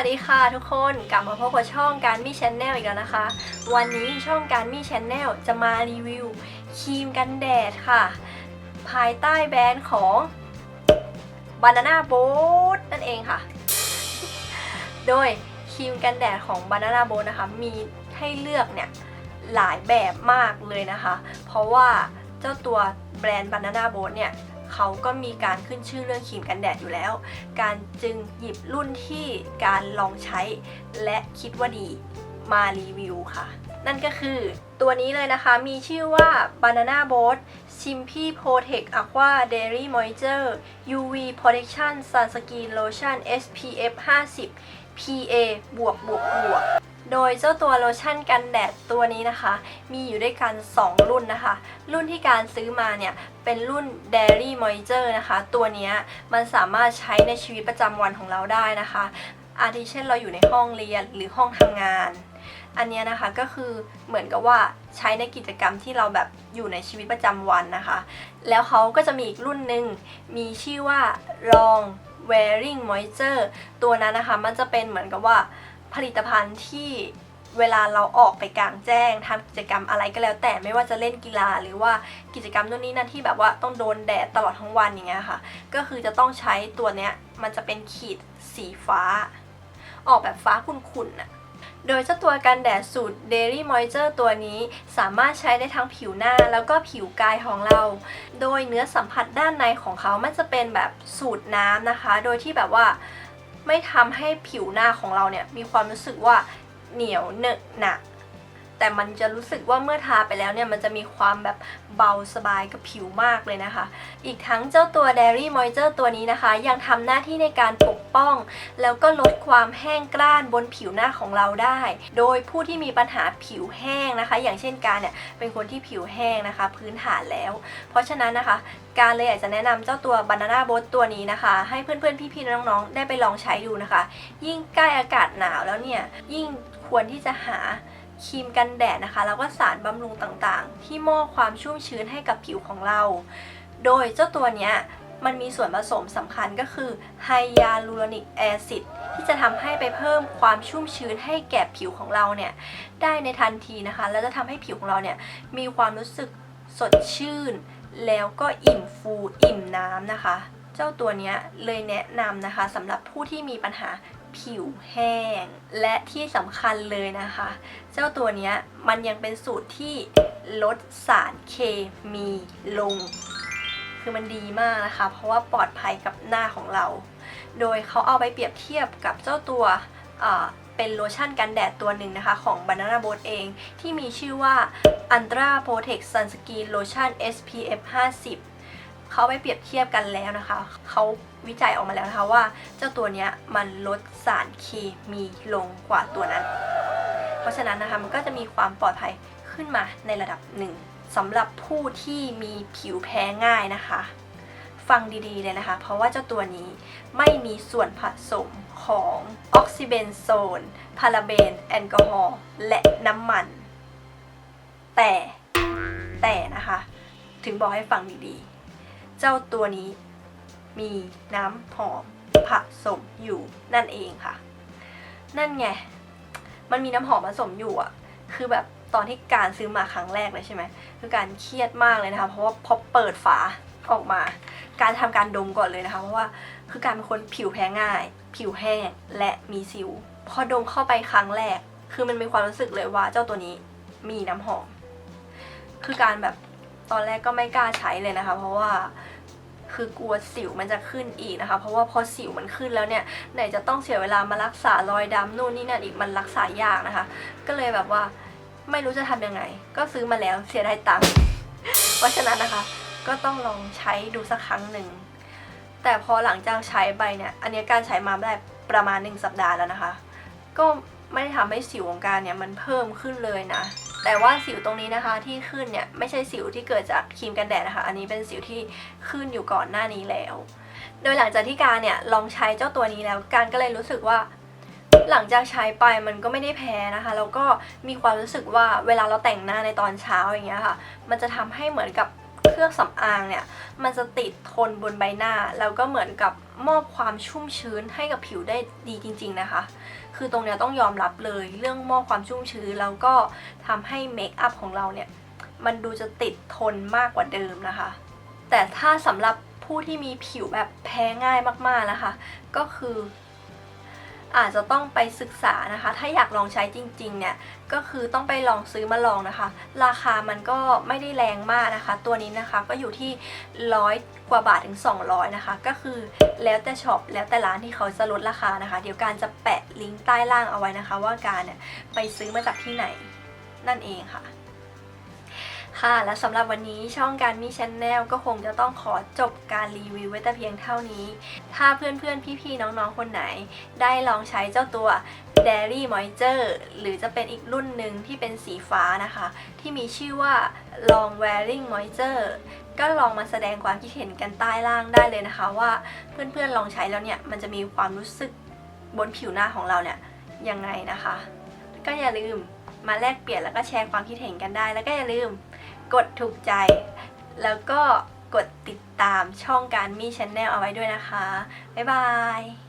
วัสดีค่ะทุกคนกลับมาพบกับช่องการมี่ชแนลอีกแล้วนะคะ วันนี้ช่องการมี่ชแนลจะมารีวิวครีมกันแดดค่ะ ภายใต้แบรนด์ของ Banana Boat นั่นเองค่ะ โดยครีมกันแดดของ Banana Boat นะคะ มีให้เลือกเนี่ยหลายแบบมากเลยนะคะ เพราะว่าเจ้าตัวแบรนด์ Banana Boat เนี่ย เขาก็มีการขึ้นชื่อเรื่องครีมกันแดดอยู่แล้ว การจึงหยิบรุ่นที่การลองใช้ และคิดว่าดีมารีวิวค่ะ นั่นก็คือตัวนี้เลยนะคะมีชื่อว่า Banana Boat Simply Protect Aqua Dairy Moisture UV Protection Sunscreen Lotion SPF 50 PA บวกบวกบวก โดยเจ้าตัวโลชั่นกันแดดตัวนี้นะคะ มีอยู่ด้วยกัน 2 รุ่นนะคะ รุ่นที่การซื้อมาเนี่ย เป็นรุ่น Dairy Moisture นะคะ ตัวนี้มันสามารถใช้ในชีวิตประจำวันของเราได้นะคะ อาทิเช่นเราอยู่ในห้องเรียนหรือห้องทำงาน อันนี้นะคะก็คือเหมือนกับว่าใช้ในกิจกรรมที่เราแบบอยู่ในชีวิตประจำวันนะคะ แล้วเขาก็จะมีอีกรุ่นหนึ่งมีชื่อว่า Long Wearing Moisture ตัวนั้นนะคะมันจะเป็นเหมือนกับว่า ผลิตภัณฑ์ที่เวลาเราออกไปกลางแจ้งทำกิจกรรมอะไรก็แล้ว แต่ไม่ว่าจะเล่นกีฬาหรือว่ากิจกรรมนู่นนี่นั่นที่แบบว่าต้องโดนแดดตลอดทั้งวันอย่างเงี้ยค่ะ ก็คือจะต้องใช้ตัวเนี้ยมันจะเป็นขีดสีฟ้า ออกแบบฟ้าขุ่นๆน่ะโดยเจ้าตัวกันแดดสูตร Daily Moisture ตัวนี้สามารถใช้ได้ทั้งผิวหน้าแล้วก็ผิวกายของเรา โดยเนื้อสัมผัสด้านในของเขามันจะเป็นแบบสูตรน้ำนะคะ โดยที่แบบว่า ไม่ทำให้ผิวหน้าของเราเนี่ยมีความรู้สึกว่าเหนียวเนอะหนะ แต่มันจะรู้สึกว่าเมื่อทาไปแล้วเนี่ยมันจะมีความแบบเบาสบายกับผิวมากเลยนะคะ อีกทั้งเจ้าตัว Dairy Moisture ตัวนี้นะคะ ยังทำหน้าที่ในการปกป้อง แล้วก็ลดความแห้งกร้านบนผิวหน้าของเราได้ โดยผู้ที่มีปัญหาผิวแห้งนะคะ อย่างเช่นการเนี่ยเป็นคนที่ผิวแห้งนะคะ พื้นฐานแล้ว เพราะฉะนั้นนะคะ การเลยอยากจะแนะนำเจ้าตัว Banana Boat ตัวนี้นะคะ ให้เพื่อนๆพี่ๆน้องๆได้ไปลองใช้ดูนะคะ ยิ่งใกล้อากาศหนาวแล้วเนี่ยยิ่งควรที่จะหา ครีมกันแดดนะคะ แล้วก็สารบำรุงต่างๆ ที่มอบความชุ่มชื้นให้กับผิวของเรา โดยเจ้าตัวเนี้ยมันมีส่วนผสมสำคัญก็คือไฮยาลูโรนิกแอซิดที่จะทำให้ไปเพิ่มความชุ่มชื้นให้แก่ผิวของเราเนี่ยได้ในทันทีนะคะ แล้วจะทำให้ผิวของเราเนี่ยมีความรู้สึกสดชื่น แล้วก็อิ่มฟูอิ่มน้ำนะคะ เจ้าตัวเนี้ยเลยแนะนำนะคะสำหรับผู้ที่มีปัญหา ผิวแห้ง และที่สำคัญเลยนะคะ เจ้าตัวนี้มันยังเป็นสูตรที่ลดสารเคมีลง คือมันดีมากนะคะ เพราะว่าปลอดภัยกับหน้าของเรา โดยเขาเอาไปเปรียบเทียบกับเจ้าตัวเป็นโลชั่นกันแดดตัวหนึ่งนะคะ ของ Banana Boat เอง ที่มีชื่อว่า Ultra Protect Sunscreen Lotion SPF 50 เขาไปเปรียบเทียบกันแล้วนะคะ เขาวิจัยออกมาแล้วนะคะว่า เจ้าตัวนี้มันลดสารเคมีลงกว่าตัวนั้น เพราะฉะนั้นนะคะมันก็จะมีความปลอดภัยขึ้นมาในระดับหนึ่งสำหรับผู้ที่มีผิวแพ้ง่ายนะคะ ฟังดีๆเลยนะคะ เพราะว่าเจ้าตัวนี้ไม่มีส่วนผสมของออกซิเบนโซน พาราเบน แอลกอฮอล์และน้ำมัน แต่แต่นะคะ ถึงบอกให้ฟังดีๆ เจ้าตัวนี้มีน้ำหอมผสมอยู่นั่นเองค่ะ นั่นไง มันมีน้ำหอมผสมอยู่อะคือแบบตอนที่การซื้อมาครั้งแรกเลยใช่ไหมคือการเครียดมากเลยนะคะ เพราะว่าพอเปิดฝาออกมา การทำการดมก่อนเลยนะคะ เพราะว่าคือการเป็นคนผิวแพ้ง่าย ผิวแห้งและมีสิว พอดมเข้าไปครั้งแรก คือมันมีความรู้สึกเลยว่าเจ้าตัวนี้มีน้ำหอม คือการแบบ ตอนแรกก็ไม่กล้าใช้เลยนะคะ เพราะว่าคือกลัวสิวมันจะขึ้นอีกนะคะ เพราะว่าพอสิวมันขึ้นแล้วเนี่ยไหนจะต้องเสียเวลามารักษารอยดำนู่นนี่นั่นอีกมันรักษายากนะคะ ก็เลยแบบว่าไม่รู้จะทำยังไง ก็ซื้อมาแล้วเสียดายตังค์เพราะฉะนั้นนะคะ ก็ต้องลองใช้ดูสักครั้งหนึ่งแต่พอหลังจากใช้ไปเนี่ยอันนี้การใช้มาได้ประมาณหนึ่งสัปดาห์แล้วนะคะ ก็ไม่ได้ทำให้สิวของการเนี่ยมันเพิ่มขึ้นเลยนะ แต่ว่าสิวตรงนี้นะคะที่ขึ้นเนี่ยไม่ใช่สิวที่เกิดจากครีมกันแดดนะคะ อันนี้เป็นสิวที่ขึ้นอยู่ก่อนหน้านี้แล้ว โดยหลังจากที่การเนี่ยลองใช้เจ้าตัวนี้แล้ว การก็เลยรู้สึกว่าหลังจากใช้ไปมันก็ไม่ได้แพ้นะคะ แล้วก็มีความรู้สึกว่าเวลาเราแต่งหน้าในตอนเช้าอย่างเงี้ยค่ะ มันจะทำให้เหมือนกับเครื่องสำอางเนี่ย มันจะติดทนบนใบหน้า แล้วก็เหมือนกับมอบความชุ่มชื้นให้กับผิวได้ดีจริง ๆ นะคะ คือตรงเนี้ยต้องยอมรับเลยเรื่องมอบความชุ่มชื้นแล้วก็ทำให้เมคอัพของเราเนี่ยมันดูจะติดทนมากกว่าเดิมนะคะ แต่ถ้าสำหรับผู้ที่มีผิวแบบแพ้ง่ายมากๆนะคะ ก็คือ อาจจะต้องไปศึกษานะคะ ถ้าอยากลองใช้จริงๆเนี่ยก็คือต้องไปลองซื้อมาลองนะคะ ราคามันก็ไม่ได้แรงมากนะคะ ตัวนี้นะคะก็อยู่ที่ร้อยกว่าบาทถึง 200นะคะ ก็คือแล้วแต่ช็อปแล้วแต่ร้านที่เขาจะลดราคานะคะ เดี๋ยวการจะแปะลิงก์ใต้ล่างเอาไว้นะคะ ว่าการเนี่ยไปซื้อมาจากที่ไหนนั่นเองค่ะ ค่ะ และสำหรับวันนี้ช่องการมีชแนลก็คงจะต้องขอจบการรีวิวไว้แต่เพียงเท่านี้ ถ้าเพื่อนๆ พี่ๆ น้องๆ คนไหน ได้ลองใช้เจ้าตัว Dairy Moisture หรือจะเป็นอีกรุ่นหนึ่งที่เป็นสีฟ้านะคะ ที่มีชื่อว่า Long Wearing Moisture ก็ลองมาแสดงความคิดเห็นกันใต้ล่างได้เลยนะคะ ว่าเพื่อนๆ ลองใช้แล้วเนี่ย มันจะมีความรู้สึกบนผิวหน้าของเราเนี่ยยังไงนะคะ ก็อย่าลืมมาแลกเปลี่ยนแล้วก็แชร์ความคิดเห็นกันได้ แล้วก็อย่าลืม กดถูกใจ แล้วก็กดติดตามช่องการมีชแนลเอาไว้ด้วยนะคะ บ๊ายบาย